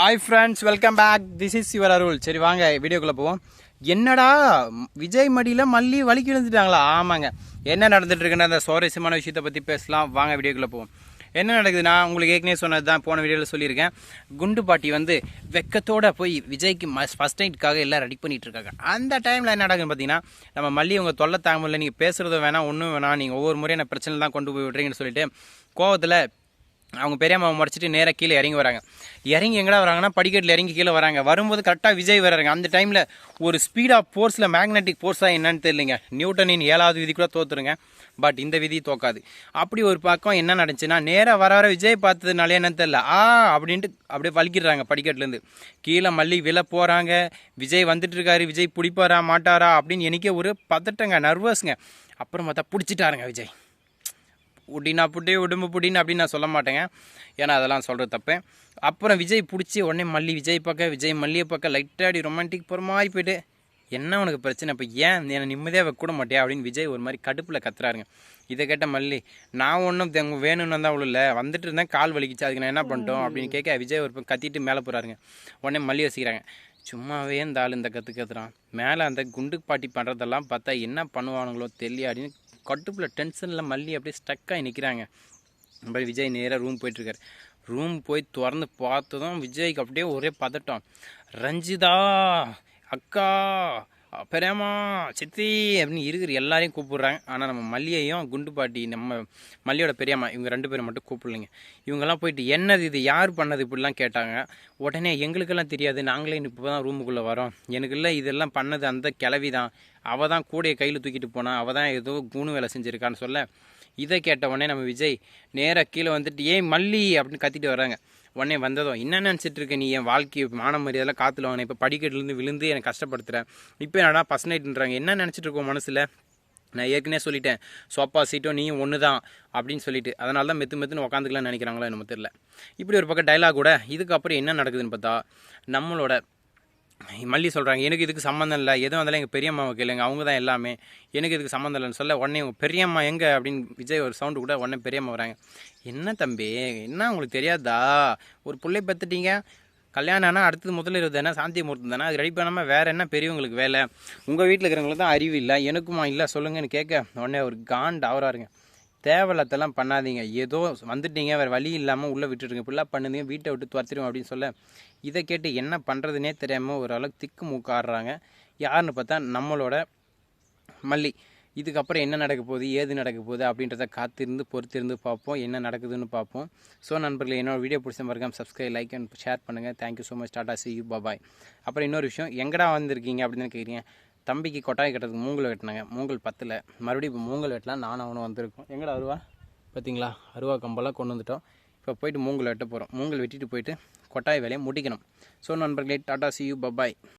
Hi friends welcome back this is your Arul சரி வாங்க. வீடியோக்குள்ளே போவோம். என்னடா விஜய் மடியில் மல்லி வலிக்கு விழுந்துட்டாங்களா? ஆமாங்க. என்ன நடந்துட்டுருக்குன்னு அந்த சுவாரஸ்யமான விஷயத்தை பற்றி பேசலாம். வாங்க வீடியோக்குள்ளே போவோம். என்ன நடக்குதுன்னா உங்களுக்கு ஏற்கனவே சொன்னது தான் போன வீடியோவில் சொல்லியிருக்கேன். குண்டு பாட்டி வந்து வெக்கத்தோடு போய் விஜய்க்கு மஸ் ஃபஸ்ட் நைட்டுக்காக எல்லாம் ரெடி பண்ணிகிட்ருக்காங்க இருக்காங்க அந்த டைமில் என்ன நடக்குதுன்னு பார்த்தீங்கன்னா நம்ம மல்லி உங்கள் தொல்லை தாங்க முடியல. நீங்கள் பேசுகிறதும் வேணாம் ஒன்றும் வேணாம். நீங்கள் ஒவ்வொரு முறையும் பிரச்சனை தான் கொண்டு போய் விட்றீங்கன்னு சொல்லிட்டு கோவத்தில் அவங்க பெரியம்மாவை முடிச்சுட்டு நேராக கீழே இறங்கி வராங்க. இறங்கி எங்கடா வராங்கன்னா படிக்கட்டில் இறங்கி கீழே வராங்க. வரும்போது கரெக்டாக விஜய் வராங்க அந்த டைமில் ஒரு ஸ்பீட் ஆஃப் ஃபோர்ஸில் மேக்னெட்டிக் ஃபோர்ஸாக என்னன்னு தெரியலங்க. நியூட்டனின் ஏழாவது விதி கூட தோத்துருங்க. பட் இந்த விதி தோக்காது. அப்படி ஒரு பக்கம் என்ன நடந்துச்சுன்னா நேராக வர வர விஜய் பார்த்ததுனாலே என்னன்னு தெரில ஆ அப்படின்ட்டு அப்படியே வலிக்கிறாங்க படிக்கட்டுலேருந்து கீழே மல்லி விழ போகிறாங்க விஜய் வந்துட்டு இருக்காரு. விஜய் பிடிப்பாரா மாட்டாரா அப்படின்னு எனக்கே ஒரு பதட்டங்க நர்வஸ்ங்க அப்புறம் பார்த்தா பிடிச்சிட்டாருங்க விஜய். உடினா புட்டி உடம்பு புட்டின்னு அப்படின்னு நான் சொல்ல மாட்டேங்க. ஏன்னா அதெல்லாம் சொல்கிறது தப்பு. அப்புறம் விஜய் பிடிச்சி உடனே மல்லி விஜய் பக்கம் விஜய் மல்லியை பக்கம் லைட்டாடி ரொமான்டிக் போகிற மாதிரி போயிட்டு என்ன உனக்கு பிரச்சனை? இப்போ ஏன் என்னை நிம்மதியாக வைக்க கூட மாட்டியா? அப்படின்னு விஜய் ஒரு மாதிரி கடுப்பில் கத்துறாருங்க. இதை கேட்ட மல்லி நான் ஒன்றும் வேணும்னு தான் அவ்வளோ இல்லை வந்துட்டு இருந்தேன் கால் வலிக்குச்சு. அதுக்கு நான் என்ன பண்ணிட்டோம்? அப்படின்னு கேட்க விஜய் ஒரு கத்திட்டு மேலே போகிறாருங்க உடனே மல்லி வசிக்கிறாங்க சும்மாவே இந்த ஆள் இந்த கற்று கத்துறான். மேலே அந்த குண்டு பாட்டி பண்ணுறதெல்லாம் பார்த்தா என்ன பண்ணுவானுங்களோ தெரியல அப்படின்னு கட்டுப்பில் டென்ஷனில் மல்லி அப்படியே ஸ்டக்காகி நிற்கிறாங்க நம்ம விஜய் நேராக ரூம் போயிட்டுருக்காரு. ரூம் போய் திறந்து பார்த்ததும் விஜய்க்கு அப்படியே ஒரே பதட்டம். ரஞ்சிதா அக்கா பெரியம்மா சித்தி அப்படின்னு இருக்கிற எல்லாரையும் கூப்பிடுறாங்க. ஆனால் நம்ம மல்லியையும் குண்டு பாட்டி நம்ம மல்லியோட பெரியம்மா இவங்க ரெண்டு பேரும் மட்டும் கூப்பிடலைங்க. இவங்கெல்லாம் போயிட்டு என்னது இது? யார் பண்ணது? இப்படிலாம் கேட்டாங்க. உடனே எங்களுக்கெல்லாம் தெரியாது. நாங்களே இப்போ தான் ரூமுக்குள்ளே வரோம். எனக்கு இல்லை இதெல்லாம் பண்ணது அந்த கிளவி தான் அவள் தான் கூடைய கையில் தூக்கிட்டு போனா அவள் தான் ஏதோ கூணு வேலை செஞ்சுருக்கான்னு சொல்ல. இதை கேட்ட உடனே நம்ம விஜய் நேராக கீழே வந்துட்டு ஏன் மல்லி! அப்படின்னு கத்திட்டு வராங்க உடனே வந்ததும் என்ன நினச்சிட்டு இருக்க நீ? என் வாழ்க்கை மான மரியாதைலாம் காத்துல வாங்கின இப்போ படிக்கட்டுலேருந்து விழுந்து எனக்கு கஷ்டப்படுத்துகிறேன் இப்போ என்னடா ஃபஸ்ட் என்ன நினச்சிட்டு இருக்கோம் மனசில்? நான் ஏற்கனவே சொல்லிட்டேன். சோப்பா சீட்டும் நீயும் ஒன்று தான் அப்படின்னு சொல்லிட்டு. அதனால தான் மெத்து மெத்துன்னு உட்காந்துக்கலாம்னு நினைக்கிறாங்களோ என்னமோ தெரியல. இப்படி ஒரு பக்கம் டைலாக் கூட இதுக்கப்புறம் என்ன நடக்குதுன்னு பார்த்தா நம்மளோட மல்லி சொல்கிறாங்க எனக்கு இதுக்கு சம்மந்தம் இல்லை. எதுவும் வந்தாலும் எங்கள் பெரியம்மாவை கேளுங்க. அவங்க தான் எல்லாமே. எனக்கு இதுக்கு சம்மந்தம் இல்லைன்னு சொல்ல உடனே உங்கள் பெரியம்மா எங்கே? அப்படின்னு விஜய் ஒரு சவுண்டு கூட உடனே பெரியம்மா வராங்க. என்ன தம்பி? என்ன உங்களுக்கு தெரியாதா? ஒரு பிள்ளை பெற்றுட்டீங்க கல்யாணம் ஆனால் அடுத்தது முதல்ல இருபது தானே சாந்தி முகூர்த்தம் தானே? அது ரெடி பண்ணாமல் வேறு என்ன பெரியவங்களுக்கு வேலை? உங்கள் வீட்டில் இருக்கிறவங்களுக்கு தான் அறிவு இல்லை. எனக்குமா இல்லை? சொல்லுங்கன்னு கேட்க உடனே ஒரு காண்ட் ஆவராருங்க தேவலத்தெல்லாம் பண்ணாதீங்க. ஏதோ வந்துட்டீங்க வேறு வழி இல்லாமல் உள்ளே விட்டுருங்க. இப்படிலாம் பண்ணுதீங்க வீட்டை விட்டு துரத்திடும் அப்படின்னு சொல்ல இதை கேட்டு என்ன பண்ணுறதுனே தெரியாமல் ஓரளவுக்கு திக்கு மூக்காடுறாங்க. யாருன்னு பார்த்தா நம்மளோட மல்லி. இதுக்கப்புறம் என்ன நடக்க போகுது ஏது நடக்க போகுது அப்படின்றத காத்திருந்து பொறுத்திருந்து பார்ப்போம். என்ன நடக்குதுன்னு பார்ப்போம். ஸோ நண்பர்களே என்னோட வீடியோ பிடிச்ச மறக்காம சப்ஸ்கிரைப் லைக் அண்ட் ஷேர் பண்ணுங்கள் thank you so much tata see you bye அப்புறம் இன்னொரு விஷயம் எங்கடா வந்திருக்கீங்க அப்படின்னு கேட்குறீங்க தம்பிக்கு கொட்டாய் கட்டுறதுக்கு மூங்கல் வெட்டினாங்க. மூங்கல் பத்தில். மறுபடியும் இப்போ மூங்கல் வெட்டலாம் நானும் அவனும் வந்திருக்கோம். எங்கடா அருவா? பார்த்தீங்களா அருவா கம்பெல்லாம் கொண்டு வந்துட்டோம். இப்போ போயிட்டு மூங்கல் வெட்ட போகிறோம் மூங்கல் வெட்டிட்டு போயிட்டு கொட்டாய் வேலையை முடிக்கணும். ஸோ நண்பர்களே டாடா சி யூ பபாய்